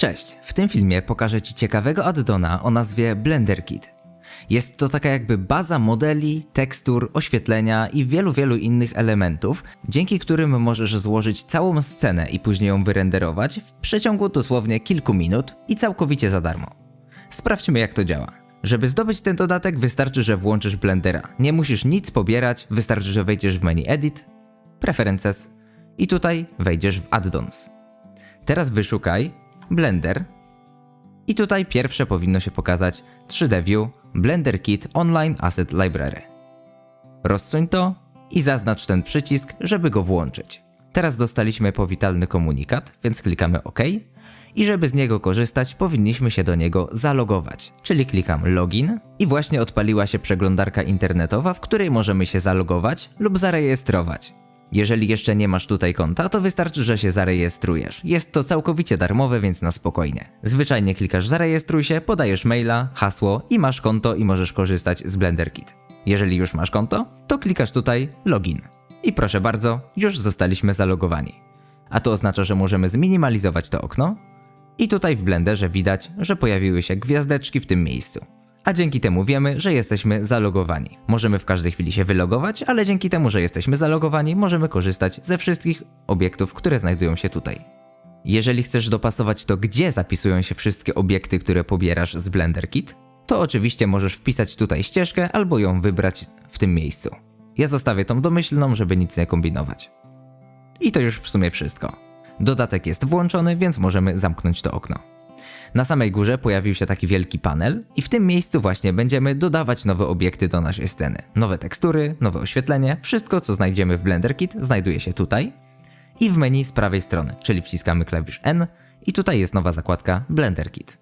Cześć, w tym filmie pokażę Ci ciekawego addona o nazwie Blender Kit. Jest to taka jakby baza modeli, tekstur, oświetlenia i wielu, wielu innych elementów, dzięki którym możesz złożyć całą scenę i później ją wyrenderować w przeciągu dosłownie kilku minut i całkowicie za darmo. Sprawdźmy jak to działa. Żeby zdobyć ten dodatek wystarczy, że włączysz Blendera. Nie musisz nic pobierać, wystarczy, że wejdziesz w menu Edit, Preferences i tutaj wejdziesz w Addons. Teraz wyszukaj Blender i tutaj pierwsze powinno się pokazać 3D View Blender Kit Online Asset Library. Rozsuń to i zaznacz ten przycisk, żeby go włączyć. Teraz dostaliśmy powitalny komunikat, więc klikamy OK i żeby z niego korzystać, powinniśmy się do niego zalogować. Czyli klikam Login i właśnie odpaliła się przeglądarka internetowa, w której możemy się zalogować lub zarejestrować. Jeżeli jeszcze nie masz tutaj konta, to wystarczy, że się zarejestrujesz. Jest to całkowicie darmowe, więc na spokojnie. Zwyczajnie klikasz zarejestruj się, podajesz maila, hasło i masz konto i możesz korzystać z Blender Kit. Jeżeli już masz konto, to klikasz tutaj login. I proszę bardzo, już zostaliśmy zalogowani. A to oznacza, że możemy zminimalizować to okno. I tutaj w Blenderze widać, że pojawiły się gwiazdeczki w tym miejscu. A dzięki temu wiemy, że jesteśmy zalogowani. Możemy w każdej chwili się wylogować, ale dzięki temu, że jesteśmy zalogowani, możemy korzystać ze wszystkich obiektów, które znajdują się tutaj. Jeżeli chcesz dopasować to, gdzie zapisują się wszystkie obiekty, które pobierasz z Blender Kit, to oczywiście możesz wpisać tutaj ścieżkę albo ją wybrać w tym miejscu. Ja zostawię tą domyślną, żeby nic nie kombinować. I to już w sumie wszystko. Dodatek jest włączony, więc możemy zamknąć to okno. Na samej górze pojawił się taki wielki panel i w tym miejscu właśnie będziemy dodawać nowe obiekty do naszej sceny. Nowe tekstury, nowe oświetlenie, wszystko co znajdziemy w Blender Kit znajduje się tutaj i w menu z prawej strony, czyli wciskamy klawisz N i tutaj jest nowa zakładka Blender Kit.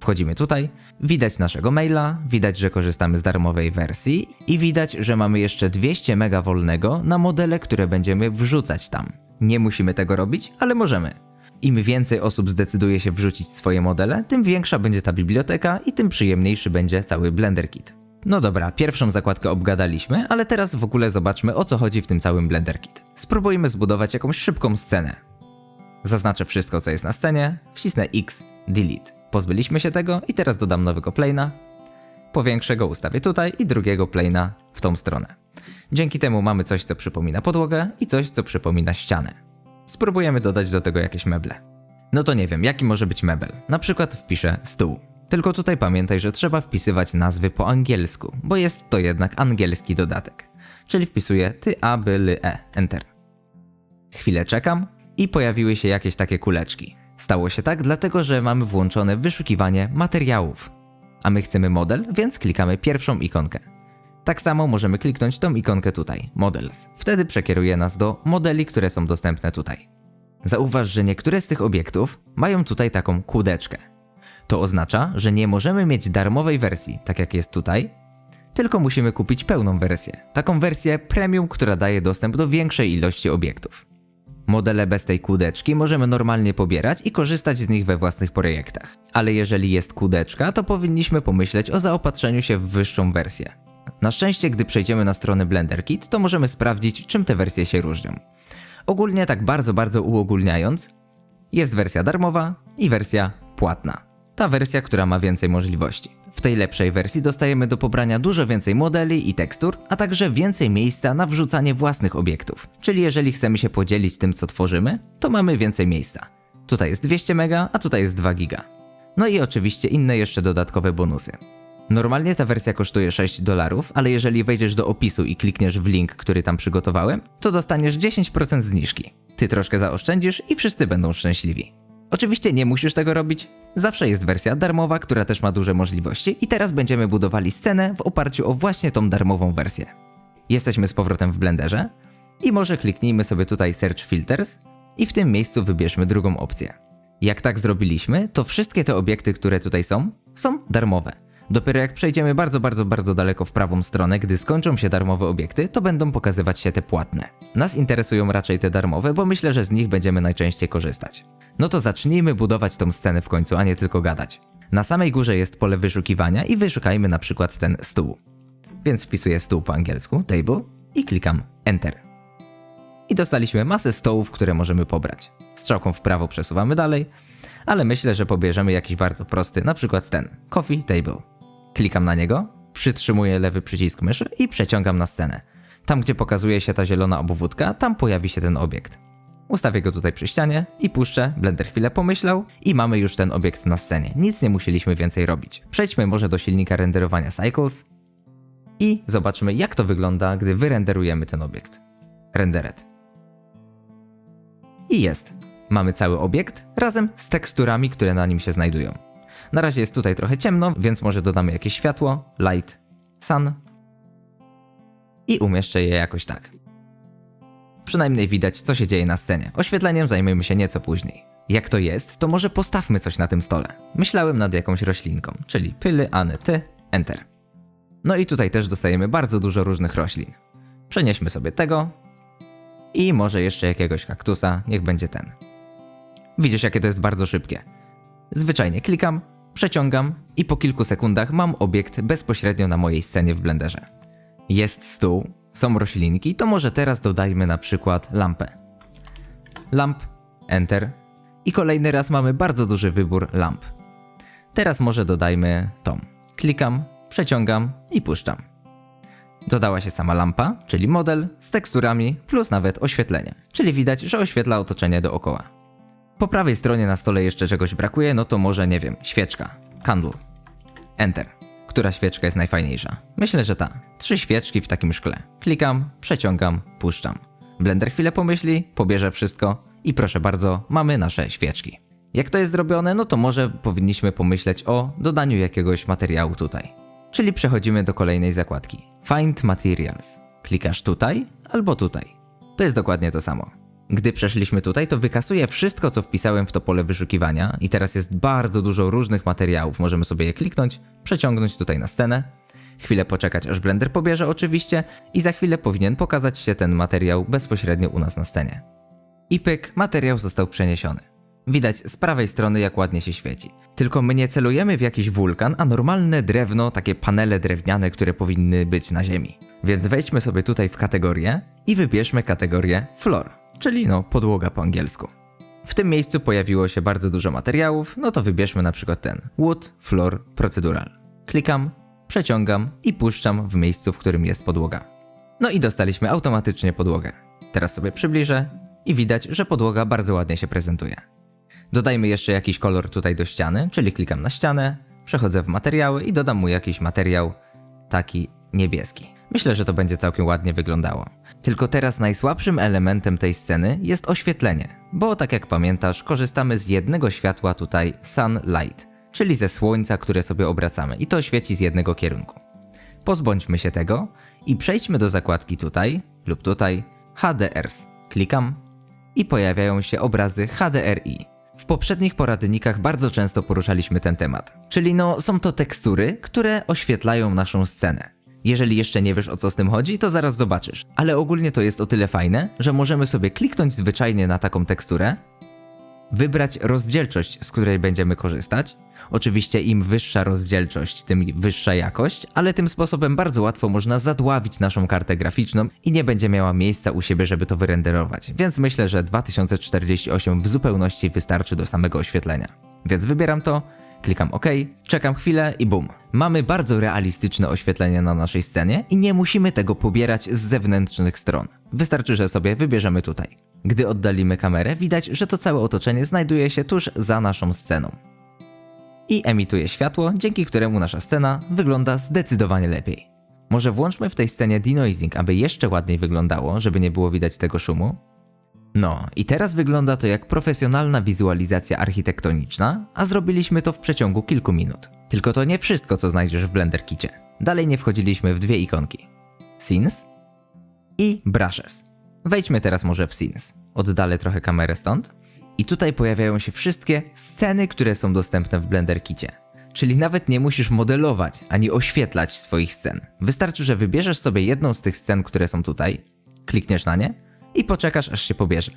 Wchodzimy tutaj, widać naszego maila, widać, że korzystamy z darmowej wersji i widać, że mamy jeszcze 200 mega wolnego na modele, które będziemy wrzucać tam. Nie musimy tego robić, ale możemy. Im więcej osób zdecyduje się wrzucić swoje modele, tym większa będzie ta biblioteka i tym przyjemniejszy będzie cały Blender Kit. No dobra, pierwszą zakładkę obgadaliśmy, ale teraz w ogóle zobaczmy o co chodzi w tym całym Blender Kit. Spróbujmy zbudować jakąś szybką scenę. Zaznaczę wszystko co jest na scenie, wcisnę X, Delete. Pozbyliśmy się tego i teraz dodam nowego plana. Powiększę go, ustawię tutaj i drugiego plana w tą stronę. Dzięki temu mamy coś co przypomina podłogę i coś co przypomina ścianę. Spróbujemy dodać do tego jakieś meble. No to nie wiem, jaki może być mebel. Na przykład wpiszę stół. Tylko tutaj pamiętaj, że trzeba wpisywać nazwy po angielsku, bo jest to jednak angielski dodatek. Czyli wpisuję ty, a, by, ly, e, enter. Chwilę czekam i pojawiły się jakieś takie kuleczki. Stało się tak dlatego, że mamy włączone wyszukiwanie materiałów. A my chcemy model, więc klikamy pierwszą ikonkę. Tak samo możemy kliknąć tą ikonkę tutaj, Models. Wtedy przekieruje nas do modeli, które są dostępne tutaj. Zauważ, że niektóre z tych obiektów mają tutaj taką kółdeczkę. To oznacza, że nie możemy mieć darmowej wersji, tak jak jest tutaj, tylko musimy kupić pełną wersję. Taką wersję premium, która daje dostęp do większej ilości obiektów. Modele bez tej kółdeczki możemy normalnie pobierać i korzystać z nich we własnych projektach. Ale jeżeli jest kółdeczka, to powinniśmy pomyśleć o zaopatrzeniu się w wyższą wersję. Na szczęście, gdy przejdziemy na stronę Blender Kit, to możemy sprawdzić, czym te wersje się różnią. Ogólnie tak bardzo, bardzo uogólniając, jest wersja darmowa i wersja płatna. Ta wersja, która ma więcej możliwości. W tej lepszej wersji dostajemy do pobrania dużo więcej modeli i tekstur, a także więcej miejsca na wrzucanie własnych obiektów. Czyli jeżeli chcemy się podzielić tym, co tworzymy, to mamy więcej miejsca. Tutaj jest 200 mega, a tutaj jest 2 giga. No i oczywiście inne jeszcze dodatkowe bonusy. Normalnie ta wersja kosztuje 6 dolarów, ale jeżeli wejdziesz do opisu i klikniesz w link, który tam przygotowałem, to dostaniesz 10% zniżki. Ty troszkę zaoszczędzisz i wszyscy będą szczęśliwi. Oczywiście nie musisz tego robić. Zawsze jest wersja darmowa, która też ma duże możliwości i teraz będziemy budowali scenę w oparciu o właśnie tą darmową wersję. Jesteśmy z powrotem w Blenderze i może kliknijmy sobie tutaj Search Filters i w tym miejscu wybierzmy drugą opcję. Jak tak zrobiliśmy, to wszystkie te obiekty, które tutaj są, są darmowe. Dopiero jak przejdziemy bardzo, bardzo, bardzo daleko w prawą stronę, gdy skończą się darmowe obiekty, to będą pokazywać się te płatne. Nas interesują raczej te darmowe, bo myślę, że z nich będziemy najczęściej korzystać. No to zacznijmy budować tą scenę w końcu, a nie tylko gadać. Na samej górze jest pole wyszukiwania i wyszukajmy na przykład ten stół. Więc wpisuję stół po angielsku, table, i klikam Enter. I dostaliśmy masę stołów, które możemy pobrać. Strzałką w prawo przesuwamy dalej, ale myślę, że pobierzemy jakiś bardzo prosty, na przykład ten, Coffee Table. Klikam na niego, przytrzymuję lewy przycisk myszy i przeciągam na scenę. Tam, gdzie pokazuje się ta zielona obwódka, tam pojawi się ten obiekt. Ustawię go tutaj przy ścianie i puszczę, Blender chwilę pomyślał i mamy już ten obiekt na scenie. Nic nie musieliśmy więcej robić. Przejdźmy może do silnika renderowania Cycles i zobaczmy jak to wygląda, gdy wyrenderujemy ten obiekt. Rendered. I jest. Mamy cały obiekt razem z teksturami, które na nim się znajdują. Na razie jest tutaj trochę ciemno, więc może dodamy jakieś światło, light, sun i umieszczę je jakoś tak. Przynajmniej widać, co się dzieje na scenie. Oświetleniem zajmiemy się nieco później. Jak to jest, to może postawmy coś na tym stole. Myślałem nad jakąś roślinką, czyli pyly, any, ty, enter. No i tutaj też dostajemy bardzo dużo różnych roślin. Przenieśmy sobie tego i może jeszcze jakiegoś kaktusa, niech będzie ten. Widzisz, jakie to jest bardzo szybkie. Zwyczajnie klikam, przeciągam i po kilku sekundach mam obiekt bezpośrednio na mojej scenie w Blenderze. Jest stół, są roślinki, to może teraz dodajmy na przykład lampę. Lamp, Enter i kolejny raz mamy bardzo duży wybór lamp. Teraz może dodajmy tą. Klikam, przeciągam i puszczam. Dodała się sama lampa, czyli model, z teksturami plus nawet oświetlenie, czyli widać, że oświetla otoczenie dookoła. Po prawej stronie na stole jeszcze czegoś brakuje, no to może nie wiem, świeczka, candle. Enter. Która świeczka jest najfajniejsza? Myślę, że ta. Trzy świeczki w takim szkle. Klikam, przeciągam, puszczam. Blender chwilę pomyśli, pobierze wszystko i proszę bardzo, mamy nasze świeczki. Jak to jest zrobione, no to może powinniśmy pomyśleć o dodaniu jakiegoś materiału tutaj. Czyli przechodzimy do kolejnej zakładki. Find Materials. Klikasz tutaj albo tutaj. To jest dokładnie to samo. Gdy przeszliśmy tutaj, to wykasuje wszystko, co wpisałem w to pole wyszukiwania i teraz jest bardzo dużo różnych materiałów. Możemy sobie je kliknąć, przeciągnąć tutaj na scenę, chwilę poczekać, aż Blender pobierze oczywiście i za chwilę powinien pokazać się ten materiał bezpośrednio u nas na scenie. I pyk, materiał został przeniesiony. Widać z prawej strony, jak ładnie się świeci. Tylko my nie celujemy w jakiś wulkan, a normalne drewno, takie panele drewniane, które powinny być na ziemi. Więc wejdźmy sobie tutaj w kategorię i wybierzmy kategorię Floor, czyli no podłoga po angielsku. W tym miejscu pojawiło się bardzo dużo materiałów, no to wybierzmy na przykład ten Wood Floor Procedural. Klikam, przeciągam i puszczam w miejscu, w którym jest podłoga. No i dostaliśmy automatycznie podłogę. Teraz sobie przybliżę i widać, że podłoga bardzo ładnie się prezentuje. Dodajmy jeszcze jakiś kolor tutaj do ściany, czyli klikam na ścianę, przechodzę w materiały i dodam mu jakiś materiał taki niebieski. Myślę, że to będzie całkiem ładnie wyglądało. Tylko teraz najsłabszym elementem tej sceny jest oświetlenie, bo tak jak pamiętasz, korzystamy z jednego światła tutaj sunlight, czyli ze słońca, które sobie obracamy i to świeci z jednego kierunku. Pozbądźmy się tego i przejdźmy do zakładki tutaj lub tutaj HDRs. Klikam i pojawiają się obrazy HDRI. W poprzednich poradnikach bardzo często poruszaliśmy ten temat. Czyli no, są to tekstury, które oświetlają naszą scenę. Jeżeli jeszcze nie wiesz o co z tym chodzi, to zaraz zobaczysz. Ale ogólnie to jest o tyle fajne, że możemy sobie kliknąć zwyczajnie na taką teksturę, wybrać rozdzielczość, z której będziemy korzystać. Oczywiście im wyższa rozdzielczość, tym wyższa jakość, ale tym sposobem bardzo łatwo można zadławić naszą kartę graficzną i nie będzie miała miejsca u siebie, żeby to wyrenderować. Więc myślę, że 2048 w zupełności wystarczy do samego oświetlenia. Więc wybieram to, klikam OK, czekam chwilę i bum. Mamy bardzo realistyczne oświetlenie na naszej scenie i nie musimy tego pobierać z zewnętrznych stron. Wystarczy, że sobie wybierzemy tutaj. Gdy oddalimy kamerę, widać, że to całe otoczenie znajduje się tuż za naszą sceną. I emituje światło, dzięki któremu nasza scena wygląda zdecydowanie lepiej. Może włączmy w tej scenie denoising, aby jeszcze ładniej wyglądało, żeby nie było widać tego szumu? No, i teraz wygląda to jak profesjonalna wizualizacja architektoniczna, a zrobiliśmy to w przeciągu kilku minut. Tylko to nie wszystko, co znajdziesz w Blender Kicie. Dalej nie wchodziliśmy w dwie ikonki. Scenes i Brushes. Wejdźmy teraz może w Scenes. Oddalę trochę kamerę stąd. I tutaj pojawiają się wszystkie sceny, które są dostępne w Blender Kicie. Czyli nawet nie musisz modelować ani oświetlać swoich scen. Wystarczy, że wybierzesz sobie jedną z tych scen, które są tutaj, klikniesz na nie i poczekasz, aż się pobierze.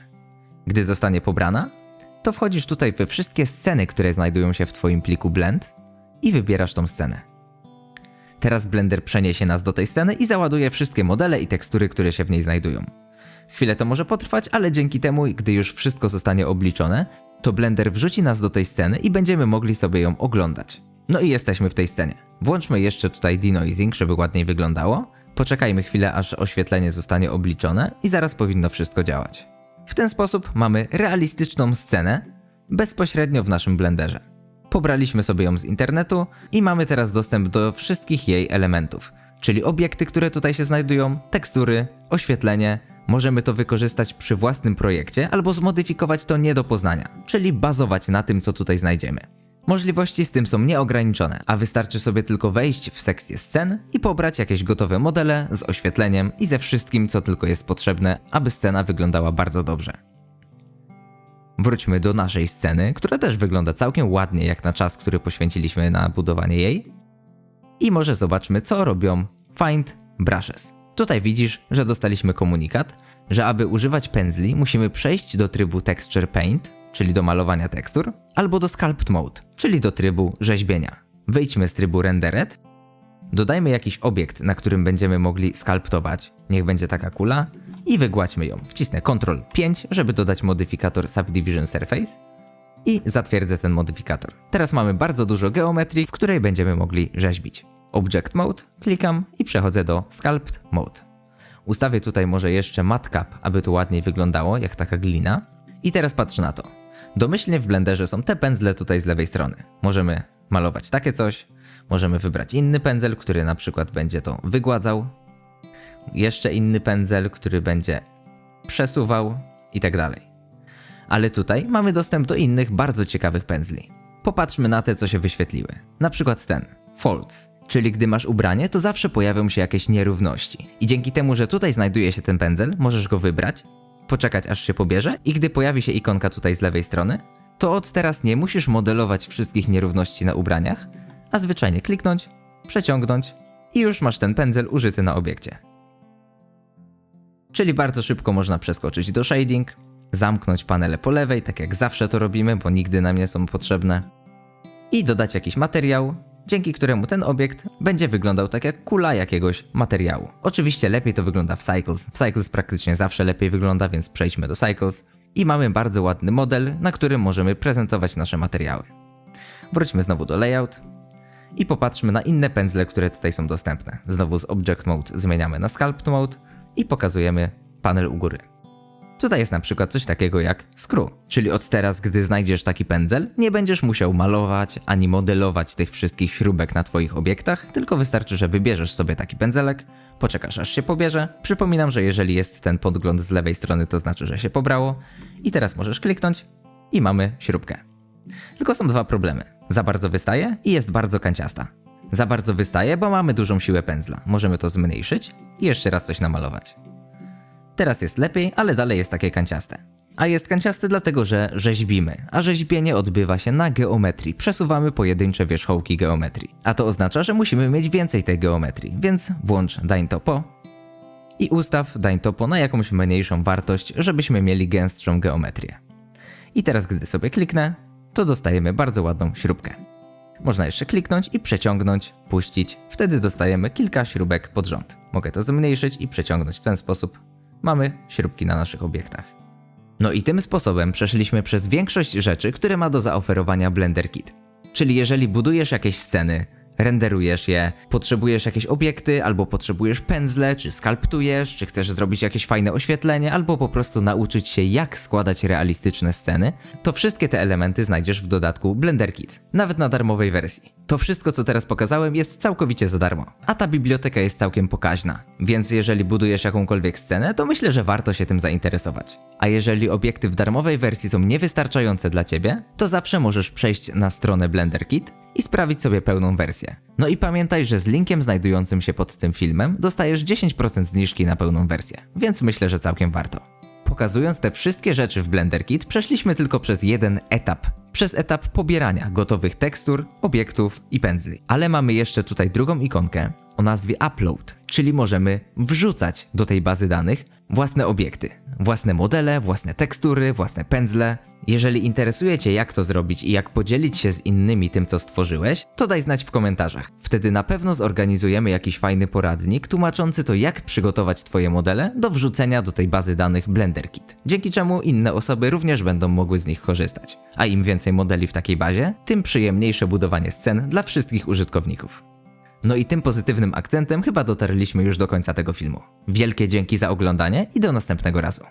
Gdy zostanie pobrana, to wchodzisz tutaj we wszystkie sceny, które znajdują się w Twoim pliku Blend i wybierasz tą scenę. Teraz Blender przeniesie nas do tej sceny i załaduje wszystkie modele i tekstury, które się w niej znajdują. Chwilę to może potrwać, ale dzięki temu, gdy już wszystko zostanie obliczone, to Blender wrzuci nas do tej sceny i będziemy mogli sobie ją oglądać. No i jesteśmy w tej scenie. Włączmy jeszcze tutaj denoising, żeby ładniej wyglądało. Poczekajmy chwilę, aż oświetlenie zostanie obliczone i zaraz powinno wszystko działać. W ten sposób mamy realistyczną scenę bezpośrednio w naszym Blenderze. Pobraliśmy sobie ją z internetu i mamy teraz dostęp do wszystkich jej elementów, czyli obiekty, które tutaj się znajdują, tekstury, oświetlenie. Możemy to wykorzystać przy własnym projekcie albo zmodyfikować to nie do poznania, czyli bazować na tym, co tutaj znajdziemy. Możliwości z tym są nieograniczone, a wystarczy sobie tylko wejść w sekcję scen i pobrać jakieś gotowe modele z oświetleniem i ze wszystkim, co tylko jest potrzebne, aby scena wyglądała bardzo dobrze. Wróćmy do naszej sceny, która też wygląda całkiem ładnie jak na czas, który poświęciliśmy na budowanie jej. I może zobaczmy, co robią Find Brushes. Tutaj widzisz, że dostaliśmy komunikat, że aby używać pędzli musimy przejść do trybu Texture Paint, czyli do malowania tekstur, albo do Sculpt Mode, czyli do trybu rzeźbienia. Wyjdźmy z trybu Rendered, dodajmy jakiś obiekt, na którym będziemy mogli skalptować, niech będzie taka kula, i wygładźmy ją. Wcisnę Ctrl 5, żeby dodać modyfikator Subdivision Surface i zatwierdzę ten modyfikator. Teraz mamy bardzo dużo geometrii, w której będziemy mogli rzeźbić. Object Mode, klikam i przechodzę do Sculpt Mode. Ustawię tutaj może jeszcze matcap, aby to ładniej wyglądało, jak taka glina. I teraz patrz na to. Domyślnie w Blenderze są te pędzle tutaj z lewej strony. Możemy malować takie coś, możemy wybrać inny pędzel, który na przykład będzie to wygładzał, jeszcze inny pędzel, który będzie przesuwał i tak dalej. Ale tutaj mamy dostęp do innych bardzo ciekawych pędzli. Popatrzmy na te, co się wyświetliły. Na przykład ten, Folds. Czyli gdy masz ubranie, to zawsze pojawią się jakieś nierówności. I dzięki temu, że tutaj znajduje się ten pędzel, możesz go wybrać, poczekać aż się pobierze i gdy pojawi się ikonka tutaj z lewej strony, to od teraz nie musisz modelować wszystkich nierówności na ubraniach, a zwyczajnie kliknąć, przeciągnąć i już masz ten pędzel użyty na obiekcie. Czyli bardzo szybko można przeskoczyć do shading, zamknąć panele po lewej, tak jak zawsze to robimy, bo nigdy nam nie są potrzebne, i dodać jakiś materiał, dzięki któremu ten obiekt będzie wyglądał tak jak kula jakiegoś materiału. Oczywiście lepiej to wygląda w Cycles. W Cycles praktycznie zawsze lepiej wygląda, więc przejdźmy do Cycles. I mamy bardzo ładny model, na którym możemy prezentować nasze materiały. Wróćmy znowu do layout i popatrzmy na inne pędzle, które tutaj są dostępne. Znowu z Object Mode zmieniamy na Sculpt Mode i pokazujemy panel u góry. Tutaj jest na przykład coś takiego jak screw, czyli od teraz, gdy znajdziesz taki pędzel, nie będziesz musiał malować ani modelować tych wszystkich śrubek na Twoich obiektach, tylko wystarczy, że wybierzesz sobie taki pędzelek, poczekasz aż się pobierze. Przypominam, że jeżeli jest ten podgląd z lewej strony, to znaczy, że się pobrało. I teraz możesz kliknąć i mamy śrubkę. Tylko są dwa problemy. Za bardzo wystaje i jest bardzo kanciasta. Za bardzo wystaje, bo mamy dużą siłę pędzla. Możemy to zmniejszyć i jeszcze raz coś namalować. Teraz jest lepiej, ale dalej jest takie kanciaste. A jest kanciaste dlatego, że rzeźbimy, a rzeźbienie odbywa się na geometrii. Przesuwamy pojedyncze wierzchołki geometrii. A to oznacza, że musimy mieć więcej tej geometrii, więc włącz Dań Topo i ustaw Dań Topo na jakąś mniejszą wartość, żebyśmy mieli gęstszą geometrię. I teraz, gdy sobie kliknę, to dostajemy bardzo ładną śrubkę. Można jeszcze kliknąć i przeciągnąć, puścić, wtedy dostajemy kilka śrubek pod rząd. Mogę to zmniejszyć i przeciągnąć w ten sposób. Mamy śrubki na naszych obiektach. No i tym sposobem przeszliśmy przez większość rzeczy, które ma do zaoferowania Blender Kit. Czyli jeżeli budujesz jakieś sceny, renderujesz je, potrzebujesz jakieś obiekty, albo potrzebujesz pędzle, czy skalptujesz, czy chcesz zrobić jakieś fajne oświetlenie, albo po prostu nauczyć się jak składać realistyczne sceny, to wszystkie te elementy znajdziesz w dodatku Blender Kit, nawet na darmowej wersji. To wszystko co teraz pokazałem jest całkowicie za darmo, a ta biblioteka jest całkiem pokaźna, więc jeżeli budujesz jakąkolwiek scenę, to myślę, że warto się tym zainteresować. A jeżeli obiekty w darmowej wersji są niewystarczające dla Ciebie, to zawsze możesz przejść na stronę Blender Kit i sprawić sobie pełną wersję. No i pamiętaj, że z linkiem znajdującym się pod tym filmem dostajesz 10% zniżki na pełną wersję, więc myślę, że całkiem warto. Pokazując te wszystkie rzeczy w Blender Kit, przeszliśmy tylko przez jeden etap. Przez etap pobierania gotowych tekstur, obiektów i pędzli. Ale mamy jeszcze tutaj drugą ikonkę, o nazwie Upload, czyli możemy wrzucać do tej bazy danych własne obiekty, własne modele, własne tekstury, własne pędzle. Jeżeli interesuje Cię, jak to zrobić i jak podzielić się z innymi tym, co stworzyłeś, to daj znać w komentarzach. Wtedy na pewno zorganizujemy jakiś fajny poradnik tłumaczący to, jak przygotować Twoje modele do wrzucenia do tej bazy danych BlenderKit, dzięki czemu inne osoby również będą mogły z nich korzystać. A im więcej modeli w takiej bazie, tym przyjemniejsze budowanie scen dla wszystkich użytkowników. No i tym pozytywnym akcentem chyba dotarliśmy już do końca tego filmu. Wielkie dzięki za oglądanie i do następnego razu.